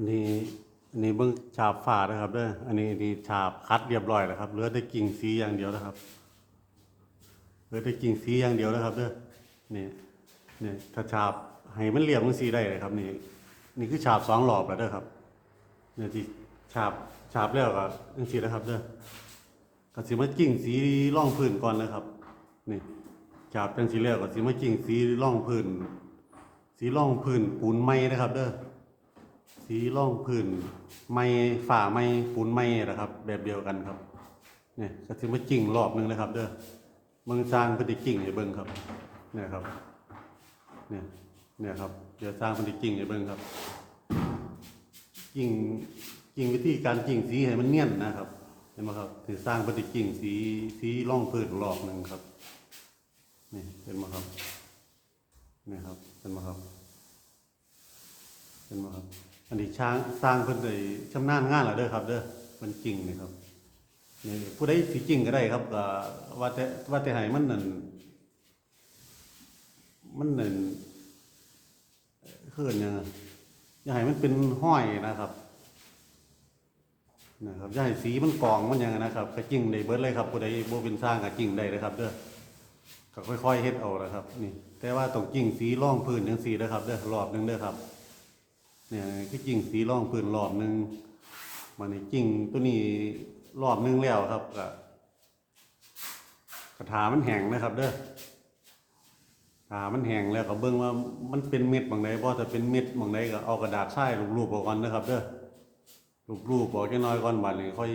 อันนี้อันนี้เบิ่งฉาบฝ้านะครับเด้ออันนี้อันี่ฉาบคัดเรียบร้อยแล้วครับเหลือแต่กิ่งสีอย่างเดียวนะครับเหลือแต่กิ่งสีอย่างเดียวนะครับเด้อนี่นี่ถ้าฉาบให้มันเรียบมันสีได้เลยครับนี่นี่คือฉาบสองรอบแล้วเด้อครับเนี่ยที่ฉาบฉาบแล้วก็จังซี่นะครับเด้อก็สิมากิ่งสีร่องพื้นก่อนนะครับนี่ฉาบจังสีแล้วก็สิมากิ่งสีร่องพื้นสีร่องพื้นปูนไม้นะครับ เด้อ สีร่องพื้นไม้ฝ่าไม้ปูนไม้นะครับ แบบเดียวกันครับเนี่ยก็สิมากิ่งรอบหนึงนะครับ เด้อเมืองสร้างเพิ่นสิกิ่งให้เบิ่งครับ เนี่ยครับ เนี่ยเนี่ยครับ เดี๋ยวสร้างเพิ่นสิกิ่งให้เบิ่งครับกิ่งกิ่งวิธีการกิ่งสีให้มันเนียนนะครับ เห็นไหมครับถือสร้างเพิ่นสิกิ่งสีสีร่องพื้นรอบหนึ่งครับนี่เห็นไหมครับนี่ครับเห็นไหมครับเห็นไหมครับ อันนี้ช้างสร้างเพิ่นได้ชำนาญงานแล้วเด้อครับ เด้อมันจริงนี่ครับนี่ผู้ใดสิจริงก็ได้ครับก็ว่าแต่ว่าแต่ให้มันนั่นมันนั่นเอ่อคืออนยังอย่าให้มันเป็นห้อยนะครับนะครับอย่าให้สีมันกองมันยังนะครับก็จริงได้เบิดเลยครับผู้ใดบ่เป็นสร้างก็จริงได้เลยครับ เด้อก็ค่อยๆเฮ็ดเอาละครับ นี่ แต่ว่าต้องกิ่งสีร่องพื้นจังซี่นะครับ เด้อรอบนึงเด้อครับ เนี่ยคือกิ่งสีร่องพื้นรอบหนึงมาในกิ่งตัวนี้รอบหนึงแล้วครับก็กระถามันแห้งนะครับ เด้อถามันแห้งแล้วก็เบิ่งว่ามันเป็นเม็ดบางใดบ่ถ้าเป็นเม็ดบางใดก็เอากระดาษทรายรูปๆออกก่อนนะครับ เด้อรูปๆออกจักน่อยก่อนบัดนี้ค่อย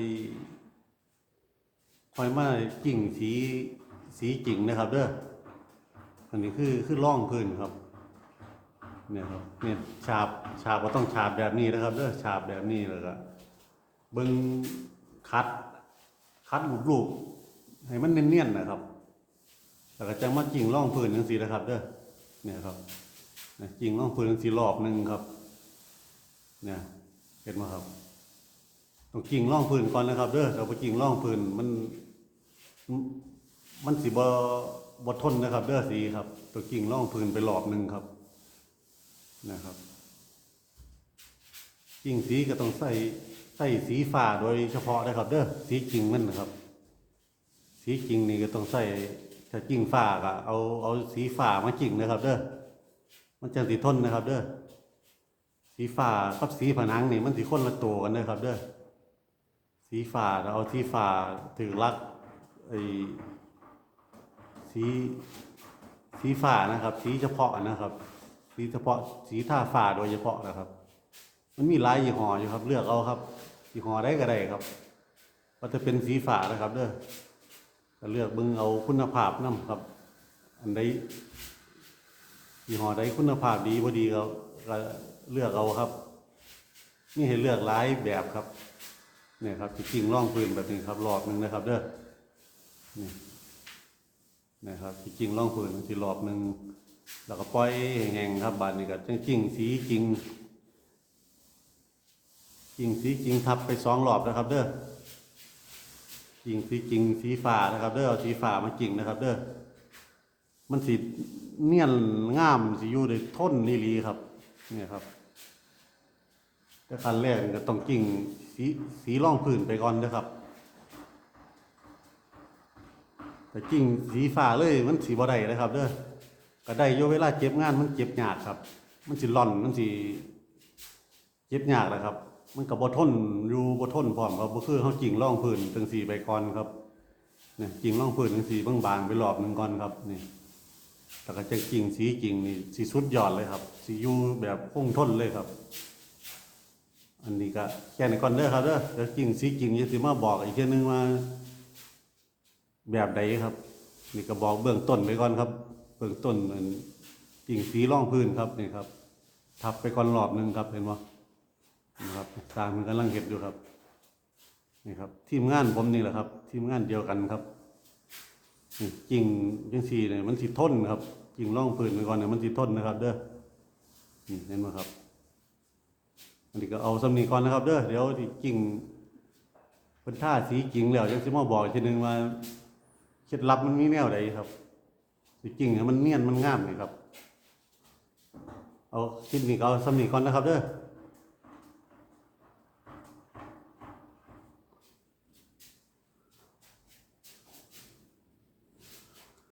ค่อยมากิ่งสีสีจริงนะครับ เด้ออันนี้คือคือร่องพื้นครับ เนี่ยครับเนี่ยฉาบฉาบก็ต้องฉาบแบบนี้นะครับเด้อฉาบแบบนี้แล้วก็เบิ้งคัด คัดรูปๆให้มันเนียนๆนะครับ แล้วก็จะมากิ่งร่องพื้นจังซี่นะครับเด้อเนี่ยครับกิ่งร่องพื้นจังซี่รอบหนึ่งครับ เนี่ยเห็นไหมครับต้องกิ่งร่องพื้นก่อนนะครับเด้อเราไปกิ่งร่องพื้นมันมันสิบ่บ่ทนนะครับ เด้อสีครับ ตัวกิ่งร่องพื้นไปรอบหนึ่งครับ นะครับกิ่งสีก็ต้องใส่ใส่สีฟ้าโดยเฉพาะนะครับ เด้อสีกิ่งมันนะครับ สีกิ่งนี่ก็ต้องใส่ถ้ากิ่งฟ้าก็เอาเอาสีฟ้ามากิ่งนะครับ เด้อมันจะสิทนนะครับ เด้อสีฟ้ากับสีผนังนี่มันสิคนละตัวกันนะครับ เด้อสีฟ้าเราเอาสีฟ้าถือลักไอ้สีสีฟ้านะครับ สีเฉพาะนะครับ สีเฉพาะสีท่าฟ้าโดยเฉพาะนะครับ มันมีหลายยี่ห้ออยู่ครับ เลือกเอาครับยี่ห้อใดก็ได้ครับว่าจะเป็นสีฟ้านะครับ เด้อก็เลือกเบิ่งเอาคุณภาพนํครับ อันใดยี่ห้อใดคุณภาพดีบ่ดีก็เลือกเอาครับ นี่ให้เลือกหลายแบบครับเนี่ยครับจริงๆร่องพื้นแบบนี้ครับรอบหนึ่งนะครับ เด้อนี่นะครับจริงๆร่องพื้นมันสิรอบหนึ่ง แล้วก็ปล่อยแห้งๆครับบานนี้ก็จริงสีจริงจริงสีจริงทับไปสองรอบนะครับ เด้อจริงสีจริงสีฟ้านะครับ เด้อเอาสีฟ้ามาจริงนะครับ เด้อมันสีเนียนงามสีอยู่ในทนนี่ลีครับ เนี่ยครับแต่ขั้นแรกก็ต้องกิ่งสีสีร่องพื้นไปก่อนนะครับแต่กิ่งสีฟ้าเลยมันสีบ่ได้นะครับ เด้อ ก็ได้โยเวลาเจ็บงานมันเจ็บยากครับ มันสิร่อนมันสิเจ็บยากนะครับ มันก็บ่ทนอยู่บทนพร้อมครับบ่คือเฮากิ่งร่องพื้นจังสีไปก่อนครับเนี่ยกิ่งร่องพื้นจังสี่บางๆไปรอบหนึ่งก่อนครับนี่แล้วก็จะกิ่งสีกิ่งนี่สิสุดยอดเลยครับสิอยู่แบบคงทนเลยครับ อันนี้ก็แค่ในก่อนเด้อครับเด้อเดี๋ยวจริงสีจริงจะสิมาบอกอีกเทีนึงว่า แบบใดครับ นี่ก็บอกเบื้องต้นไปก่อนครับ เบื้องต้นอันจริงสีร่องพื้นครับนี่ครับทับไปก่อนรอบหนึ่งครับเห็นไหมนะครับตามมันกำลังเห็ดอยู่ครับนี่ครับ ทีมงานผมนี่แหละครับ ทีมงานเดียวกันครับนี่งยังสีเนี่ยมันสิทนครับจริงร่องพื้นไปก่อนเนี่ยมันสิทนนะครับ เด้อนี่เห็นไหมครับอันนี้ก็เอาสำนีก่อนนะครับ เด้อเดี๋ยวที่กิ่งเป็นท่าสีกิ่งแล้วยังสิมาบอกอีกทีหนึ่งว่าเคล็ดลับมันมีแนวใดครับ สีกิ่งให้มันเนียนมันงามเลยครับ เอาคลิปนี้เอาสำนีก่อนนะครับเด้อ